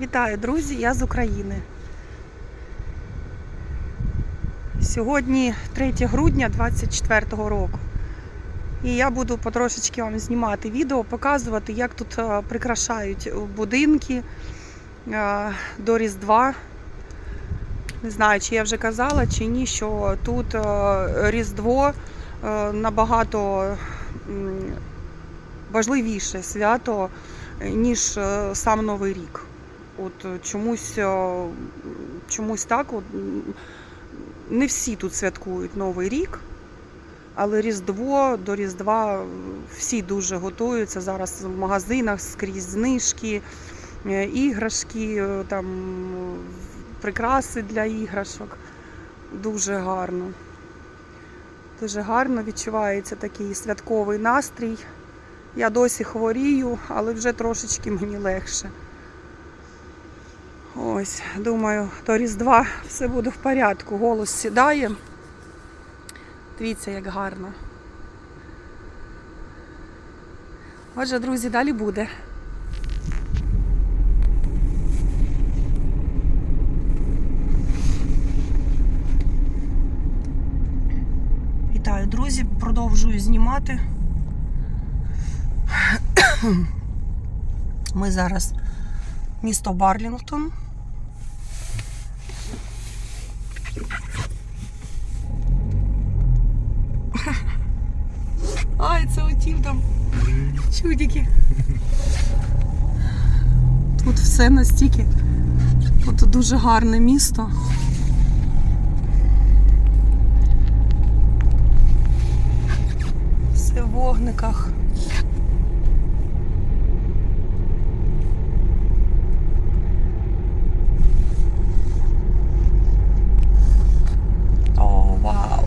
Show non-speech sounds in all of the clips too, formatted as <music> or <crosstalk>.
Вітаю, друзі! Я з України. Сьогодні 3 грудня 2024 року. І я буду потрошечки вам знімати відео, показувати, як тут е, прикрашають будинки е, до Різдва. Не знаю, чи я вже казала, чи ні, що тут е, Різдво набагато важливіше свято, ніж сам Новий рік. От е, чомусь, е, чомусь так. От, не всі тут святкують Новий рік, але Різдво до Різдва всі дуже готуються. Зараз в магазинах скрізь знижки, е, іграшки, там прикраси для іграшок. Дуже гарно. Дуже гарно відчувається такий святковий настрій. Я досі хворію, але вже трошечки мені легше. Ось, думаю, до Різдва все буде в порядку. Голос сідає. Дивіться, як гарно. Отже, друзі, далі буде. Вітаю, друзі! Продовжую знімати. Ми зараз місто Барлінгтон. Ай, це утів там. Чудики. Тут все настільки. Тут дуже гарне місто. Все в вогниках. О, вау!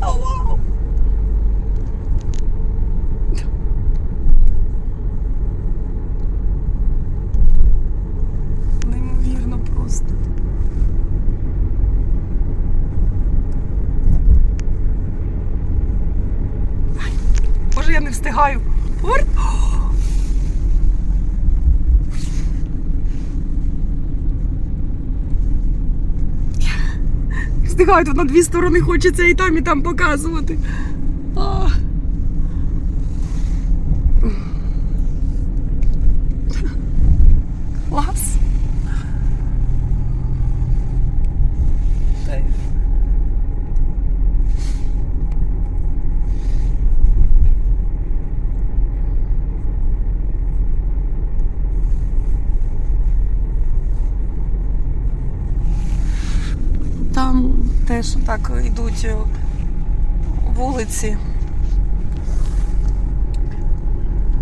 Вау! Неймовірно просто. Ай, Боже, я не встигаю. Повер-! Тут на дві сторони хочеться і там, і там показувати. А. Клас. Та й- Там теж так йдуть е, вулиці.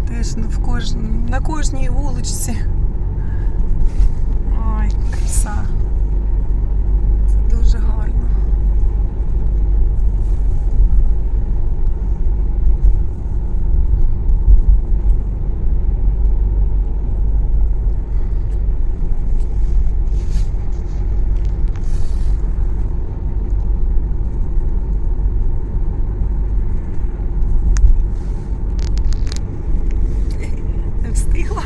Теж в кож... на кожній вуличці. Ой, краса. Це дуже гарно. Не встигла.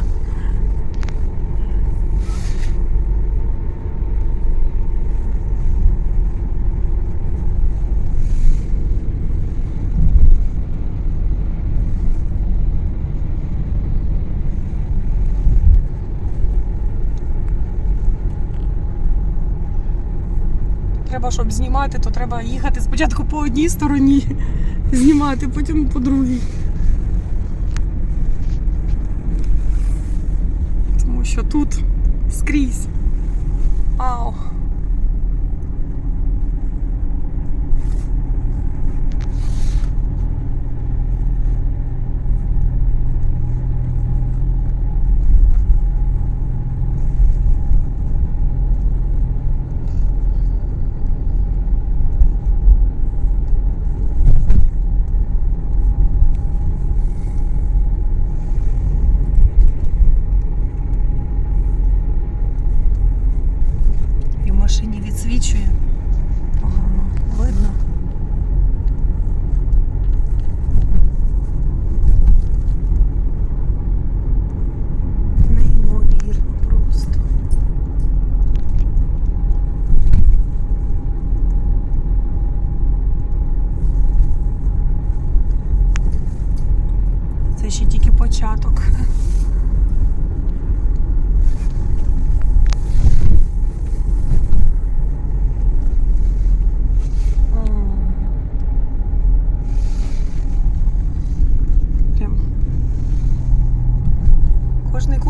Треба, щоб знімати, то треба їхати спочатку по одній стороні, <laughs> знімати, потім по другій. Тому що тут скрізь. Вау.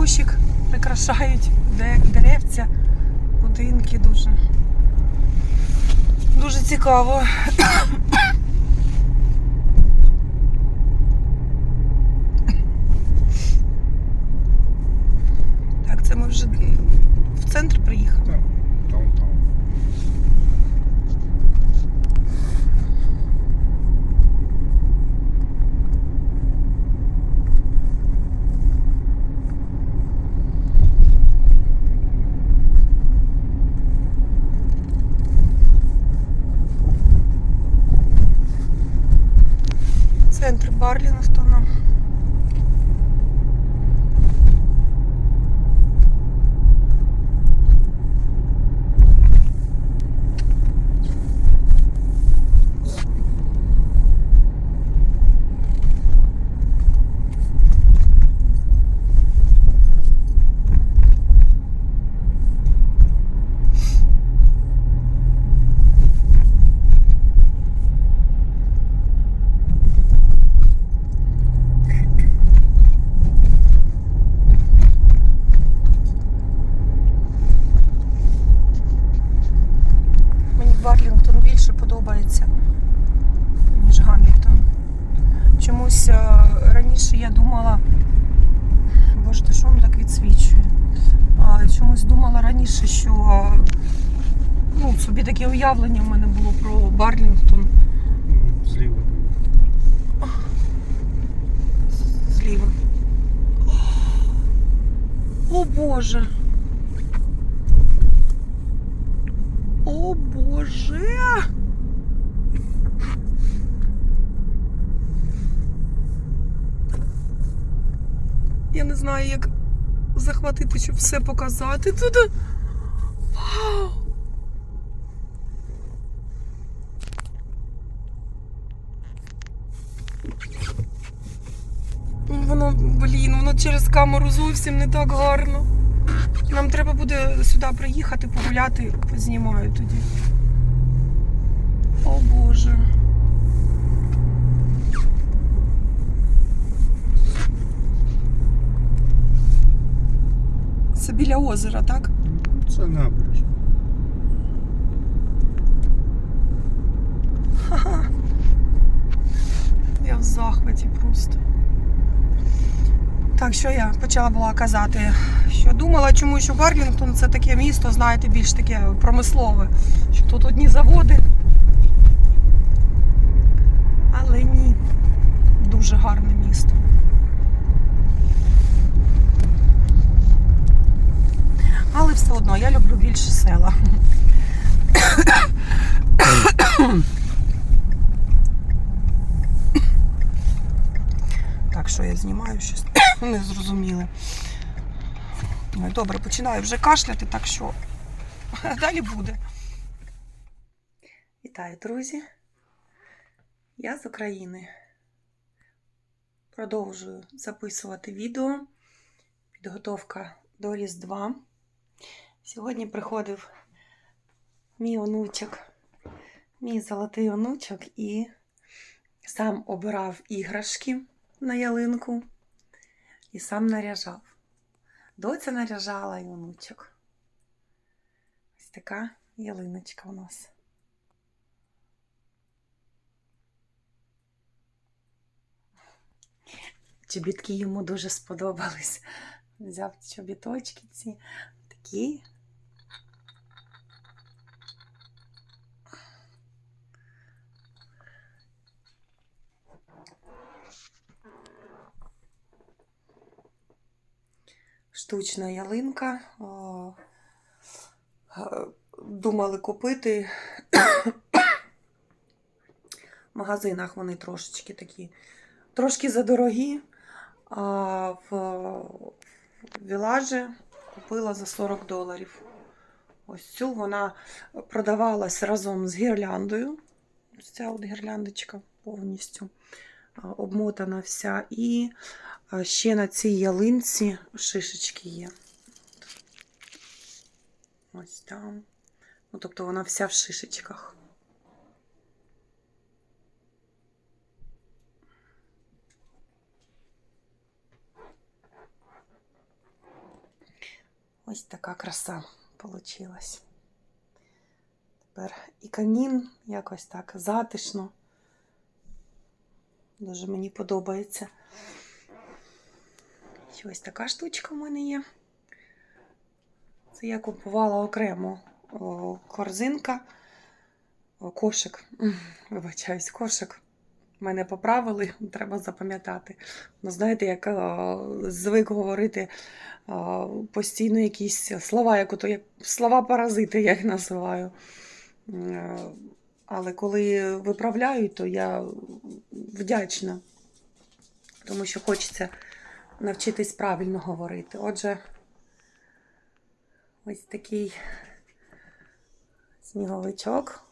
Кущик прикрашають деревця, будинки дуже. Дуже цікаво. Так, це ми вже в центр приїхали. Так, даунтаун. Центр Барлінгтона. Мені Барлінгтон більше подобається, ніж Гамільтон. Чомусь е, раніше я думала, боже, ти що воно так відсвічує? Чомусь думала раніше, що ну, собі таке уявлення в мене було про Барлінгтон Зліва зліва. О Боже! О Боже! Я не знаю, як захватити, щоб все показати тут. Воно, блін, воно через камеру зовсім не так гарно. Нам треба буде сюди приїхати, погуляти, познімаю тоді. О Боже. Це біля озера, так? Це набережна. Ха-ха. Я в захваті просто. Так, що я почала була казати? Що думала, чому що Барлінгтон це таке місто, знаєте, більш таке промислове. Що тут одні заводи. Але ні. Дуже гарне місто. Але все одно я люблю більше села. Так, що я знімаю щось <laughs> не зрозуміле. Ой, Добре, починаю вже кашляти, так що <laughs> далі буде. Вітаю, друзі. Я з України. Продовжую записувати відео. Підготовка до Різдва. Сьогодні приходив мій онучок, мій золотий онучок, і сам обирав іграшки на ялинку і сам наряжав. Доця наряжала і онучок. Ось така ялиночка у нас. Чобітки йому дуже сподобались. Взяв чобіточки ці такі. Штучна ялинка. Думали купити. В магазинах вони трошечки такі, трошки задорогі. А в Вілажі купила за 40 доларів. Ось цю вона продавалась разом з гірляндою. Ось ця от гірляндочка повністю обмотана вся. І ще на цій ялинці шишечки є. Ось там. Ну, тобто вона вся в шишечках. Ось така краса получилась. Тепер і камін якось так затишно. Дуже мені подобається. Ось така штучка в мене є. Це я купувала окремо корзинка, кошик. Вибачаюсь, кошик. Мене поправили, <laughs> треба запам'ятати. Ну, знаєте, як е, звик говорити е, постійно якісь слова, як ото як слова паразити, я їх називаю. Е, Але коли виправляють, то я вдячна, тому що хочеться навчитись правильно говорити. Отже, ось такий сніговичок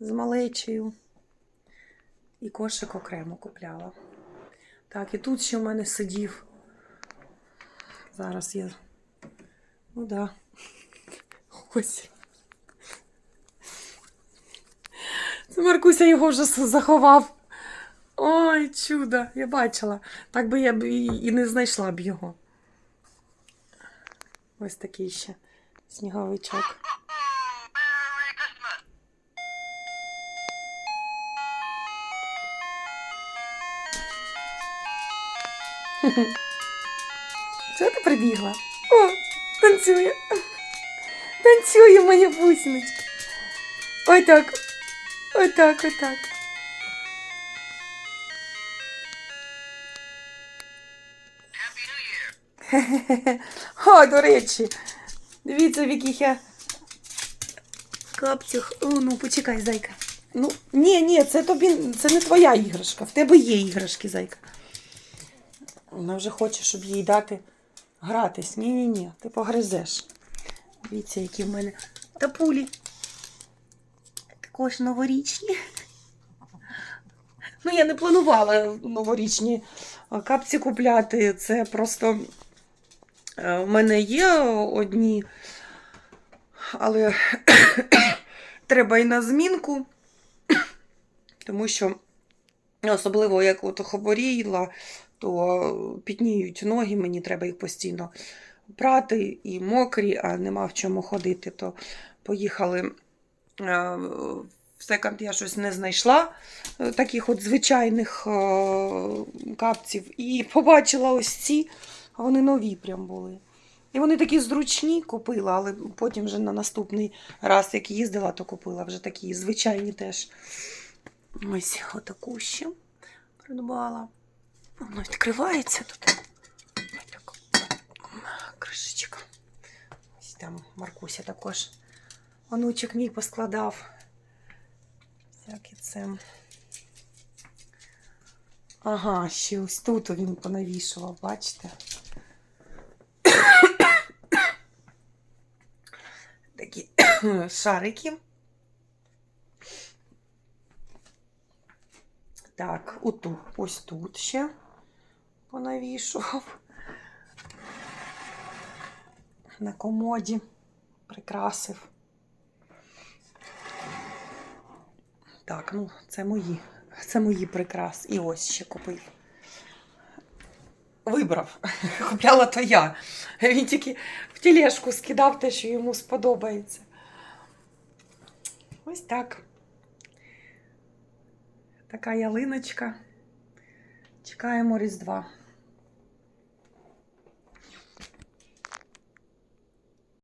з малечею. І кошик окремо купляла. Так, і тут ще в мене сидів. Зараз я. Ну да. Ось. Це Маркуся його вже заховав. Ой, чудо, я бачила. Так би я б і, і не знайшла б його. Ось такий ще сніговичок. <laughs> Чого ти прибігла? О, танцює. Танцює моя бусиночка. Ой так. Ой так, ой так. <laughs> О, до речі. Дивіться, в яких я капцях. Ну почекай, зайка. Ну, ні, ні, це тобі, це не твоя іграшка. В тебе є іграшки, зайка. Вона вже хоче, щоб їй дати гратись. Ні-ні-ні, ти погризеш. Дивіться, які в мене тапулі. Також новорічні. Ну, я не планувала новорічні капці купляти. Це просто в мене є одні, але <coughs> треба і на змінку, <coughs> тому що особливо як от хворіла, то підніють ноги, мені треба їх постійно прати і мокрі, а нема в чому ходити. То поїхали е, в секонд я щось не знайшла е, таких от звичайних е, капців. І побачила ось ці, а вони нові прям були. І вони такі зручні купила, але потім вже на наступний раз, як їздила, то купила вже такі звичайні теж. Ось отаку ще придбала. Воно відкривається тут. Кришечка. Ось там Маркуся також. Онучок мій поскладав. Всякі це. Ага, ще ось тут він понавішував, бачите? Такі <laughs> шарики. Так, отут, ось тут ще понавішував. На комоді прикрасив. Так, ну, це мої. Це мої прикраси. І ось ще купив. Вибрав. <laughs> Купляла то я. Він тільки в тележку скидав те, що йому сподобається. Ось так. Така ялиночка. Чекаємо Різдва.